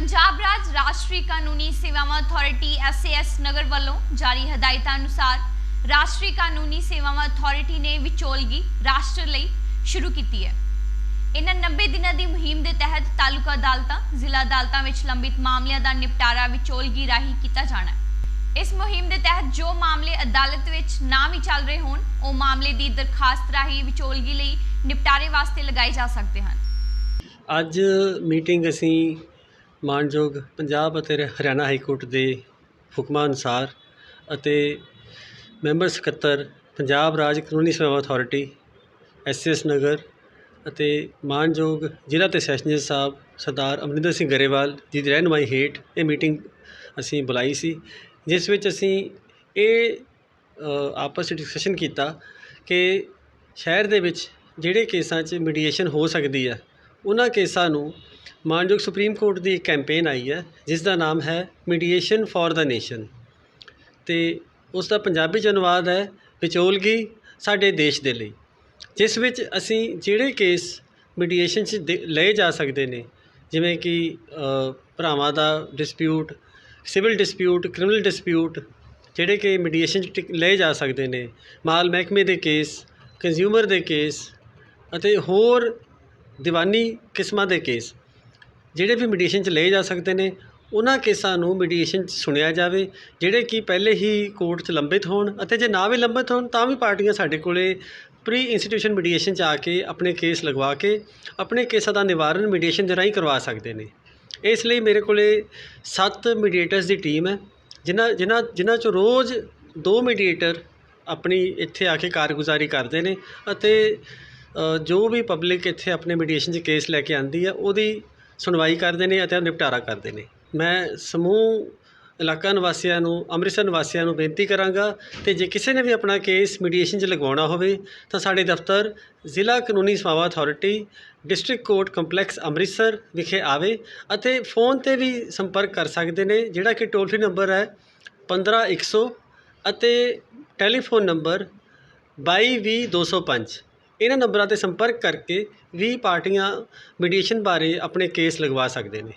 ਪੰਜਾਬ ਰਾਜ ਰਾਸ਼ਟਰੀ ਕਾਨੂੰਨੀ ਸੇਵਾਵਾਂ ਅਥਾਰਟੀ ਐਸਏਐਸ ਨਗਰ ਵੱਲੋਂ ਜਾਰੀ ਹਦਾਇਤਾਂ ਅਨੁਸਾਰ ਰਾਸ਼ਟਰੀ ਕਾਨੂੰਨੀ ਸੇਵਾਵਾਂ ਅਥਾਰਟੀ ਨੇ ਵਿਚੋਲਗੀ ਰਾਸ਼ਟਰ ਲਈ ਸ਼ੁਰੂ ਕੀਤੀ ਹੈ। ਇਹਨਾਂ 90 ਦਿਨਾਂ ਦੀ ਮੁਹਿੰਮ ਦੇ ਤਹਿਤ ਤਾਲੁਕਾ ਅਦਾਲਤਾਂ, ਜ਼ਿਲ੍ਹਾ ਅਦਾਲਤਾਂ ਵਿੱਚ ਲੰਬਿਤ ਮਾਮਲਿਆਂ ਦਾ ਨਿਪਟਾਰਾ ਵਿਚੋਲਗੀ ਰਾਹੀਂ ਕੀਤਾ ਜਾਣਾ ਹੈ। ਇਸ ਮੁਹਿੰਮ ਦੇ ਤਹਿਤ ਜੋ ਮਾਮਲੇ ਅਦਾਲਤ ਵਿੱਚ ਨਾ ਵੀ ਚੱਲ ਰਹੇ ਹੋਣ, ਉਹ ਮਾਮਲੇ ਦੀ ਦਰਖਾਸਤ ਰਾਹੀਂ ਵਿਚੋਲਗੀ ਲਈ ਨਿਪਟਾਰੇ ਵਾਸਤੇ ਲਗਾਏ ਜਾ ਸਕਦੇ ਹਨ। ਅੱਜ ਮੀਟਿੰਗ ਅਸੀਂ ਮਾਣਯੋਗ ਪੰਜਾਬ ਅਤੇ ਹਰਿਆਣਾ ਹਾਈ ਕੋਰਟ ਦੇ ਹੁਕਮਾਂ ਅਨੁਸਾਰ ਅਤੇ ਮੈਂਬਰ ਸਕੱਤਰ, ਪੰਜਾਬ ਰਾਜ ਕਾਨੂੰਨੀ ਸੇਵਾ ਅਥਾਰਟੀ ਐਸਐਸ ਨਗਰ ਅਤੇ ਮਾਣਯੋਗ ਜ਼ਿਲ੍ਹਾ ਅਤੇ ਸੈਸ਼ਨ ਜੱਜ ਸਾਹਿਬ ਸਰਦਾਰ ਅਮਰਿੰਦਰ ਸਿੰਘ ਗਰੇਵਾਲ ਜੀ ਦੀ ਰਹਿਨੁਮਾਈ ਹੇਠ ਇਹ ਮੀਟਿੰਗ ਅਸੀਂ ਬੁਲਾਈ ਸੀ, ਜਿਸ ਵਿੱਚ ਅਸੀਂ ਇਹ ਆਪਸ ਵਿੱਚ ਡਿਸਕਸ਼ਨ ਕੀਤਾ ਕਿ ਸ਼ਹਿਰ ਦੇ ਵਿੱਚ ਜਿਹੜੇ ਕੇਸਾਂ 'ਚ ਮੀਡੀਏਸ਼ਨ ਹੋ ਸਕਦੀ ਹੈ ਉਹਨਾਂ ਕੇਸਾਂ ਨੂੰ ਮਾਣਯੋਗ ਸੁਪਰੀਮ ਕੋਰਟ ਦੀ ਇੱਕ ਕੈਂਪੇਨ ਆਈ ਹੈ, ਜਿਸ ਦਾ ਨਾਮ ਹੈ ਮੀਡੀਏਸ਼ਨ ਫੋਰ ਦਾ ਨੇਸ਼ਨ ਅਤੇ ਉਸ ਦਾ ਪੰਜਾਬੀ 'ਚ ਅਨੁਵਾਦ ਹੈ ਵਿਚੋਲਗੀ ਸਾਡੇ ਦੇਸ਼ ਦੇ ਲਈ। ਜਿਸ ਵਿੱਚ ਅਸੀਂ ਜਿਹੜੇ ਕੇਸ ਮੀਡੀਏਸ਼ਨ 'ਚ ਦੇ- ਲਏ ਜਾ ਸਕਦੇ ਨੇ, ਜਿਵੇਂ ਕਿ ਭਰਾਵਾਂ ਦਾ dispute civil dispute criminal dispute ਜਿਹੜੇ ਕਿ ਮੀਡੀਏਸ਼ਨ 'ਚ ਟਿਕ- ਲਏ ਜਾ ਸਕਦੇ ਨੇ, ਮਾਲ ਮਹਿਕਮੇ ਦੇ ਕੇਸ ਕੰਜ਼ਿਊਮਰ ਦੇ ਕੇਸ ਅਤੇ ਹੋਰ ਦੀਵਾਨੀ ਕਿਸਮਾਂ ਦੇ ਕੇਸ, ਜਿਹੜੇ ਵੀ ਮੀਡੀਏਸ਼ਨ 'ਚ ਲਏ ਜਾ ਸਕਦੇ ਨੇ, ਉਹਨਾਂ ਕੇਸਾਂ ਨੂੰ ਮੀਡੀਏਸ਼ਨ 'ਚ ਸੁਣਿਆ ਜਾਵੇ, ਜਿਹੜੇ ਕਿ ਪਹਿਲੇ ਹੀ ਕੋਰਟ 'ਚ ਲੰਬਿਤ ਹੋਣ ਅਤੇ ਜੇ ਨਾ ਵੀ ਲੰਬਿਤ ਹੋਣ, ਤਾਂ ਵੀ ਪਾਰਟੀਆਂ ਸਾਡੇ ਕੋਲੇ ਪ੍ਰੀ ਇੰਸਟੀਟਿਊਸ਼ਨ ਮੀਡੀਏਸ਼ਨ 'ਚ ਆ ਕੇ ਆਪਣੇ ਕੇਸ ਲਗਵਾ ਕੇ, ਆਪਣੇ ਕੇਸਾਂ ਦਾ ਨਿਵਾਰਨ ਮੀਡੀਏਸ਼ਨ ਦੇ ਰਾਹੀਂ ਕਰਵਾ ਸਕਦੇ ਨੇ। ਇਸ ਲਈ ਮੇਰੇ ਕੋਲੇ ਸੱਤ ਮੀਡੀਏਟਰਸ ਦੀ ਟੀਮ ਹੈ, ਜਿਨ੍ਹਾਂ ਜਿਨ੍ਹਾਂ ਜਿਨ੍ਹਾਂ 'ਚੋਂ ਰੋਜ਼ ਦੋ ਮੀਡੀਏਟਰ ਆਪਣੀ ਇੱਥੇ ਆ ਕੇ ਕਾਰਗੁਜ਼ਾਰੀ ਕਰਦੇ ਨੇ ਅਤੇ ਜੋ ਵੀ ਪਬਲਿਕ ਇੱਥੇ ਆਪਣੇ ਮੀਡੀਏਸ਼ਨ 'ਚ ਕੇਸ ਲੈ ਕੇ ਆਉਂਦੀ ਹੈ ਉਹਦੀ ਸੁਣਵਾਈ ਕਰਦੇ ਨੇ ਅਤੇ ਨਿਪਟਾਰਾ ਕਰਦੇ ਨੇ। ਮੈਂ ਸਮੂਹ ਇਲਾਕਾ ਨਿਵਾਸੀਆਂ ਨੂੰ, ਅੰਮ੍ਰਿਤਸਰ ਨਿਵਾਸੀਆਂ ਨੂੰ ਬੇਨਤੀ ਕਰਾਂਗਾ ਅਤੇ ਜੇ ਕਿਸੇ ਨੇ ਵੀ ਆਪਣਾ ਕੇਸ ਮੀਡੀਏਸ਼ਨ 'ਚ ਲਗਵਾਉਣਾ ਹੋਵੇ, ਤਾਂ ਸਾਡੇ ਦਫ਼ਤਰ ਜ਼ਿਲ੍ਹਾ ਕਾਨੂੰਨੀ ਸੇਵਾਵਾਂ authority district court complex Amritsar ਵਿਖੇ ਆਵੇ ਅਤੇ ਫੋਨ ਤੇ ਵੀ ਸੰਪਰਕ ਕਰ ਸਕਦੇ ਨੇ, ਜਿਹੜਾ ਕਿ ਟੋਲ ਫ੍ਰੀ ਨੰਬਰ ਹੈ 15100 ਅਤੇ ਟੈਲੀਫੋਨ ਨੰਬਰ 220205 ਇਹਨਾਂ ਨੰਬਰਾਂ ਤੇ ਸੰਪਰਕ ਕਰਕੇ ਵੀ ਪਾਰਟੀਆਂ ਮੀਡੀਏਸ਼ਨ ਬਾਰੇ ਆਪਣੇ ਕੇਸ ਲਗਵਾ ਸਕਦੇ ਨੇ।